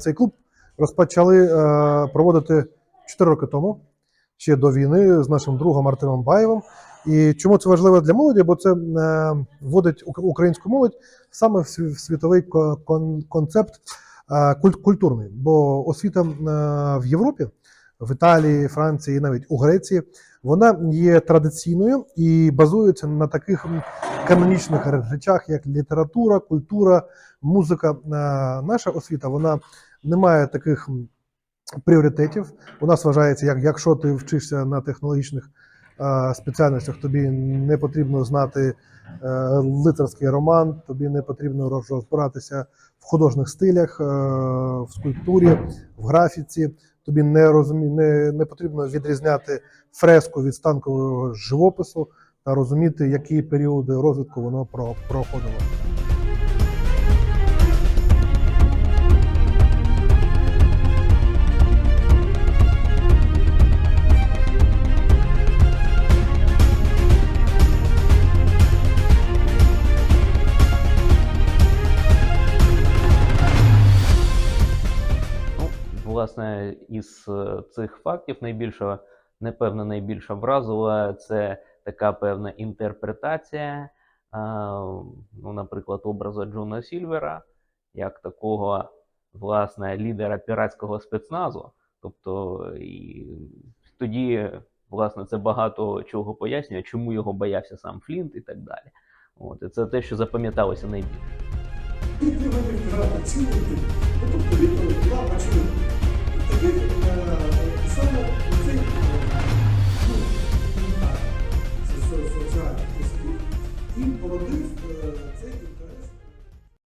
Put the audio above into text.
цей клуб розпочали е, проводити 4 роки тому, ще до війни, з нашим другом Артемом Баєвим. І чому це важливо для молоді? Бо це е, вводить українську молодь саме в світовий ко- кон- концепт е, куль- культурний. Бо освіта в Європі, в Італії, Франції, навіть у Греції, вона є традиційною і базується на таких канонічних речах, як література, культура, музика. Е, Наша освіта вона не має таких пріоритетів. У нас вважається, як якщо ти вчишся на технологічних спеціальностях, тобі не потрібно знати е, лицарський роман, тобі не потрібно розбиратися в художніх стилях, е, в скульптурі, в графіці. Тобі не розумі... не, не потрібно відрізняти фреску від станкового живопису та розуміти, які періоди розвитку воно проходило. Власне, із е, цих фактів найбільше, напевно, найбільше вразила це така певна інтерпретація, а, ну, наприклад, образу Джона Сільвера, як такого власне лідера піратського спецназу. Тобто, і тоді, власне, це багато чого пояснює, чому його боявся сам Флінт і так далі. От, і це те, що запам'яталося найбільше. Ну, тобто відповідь була е, саме ну,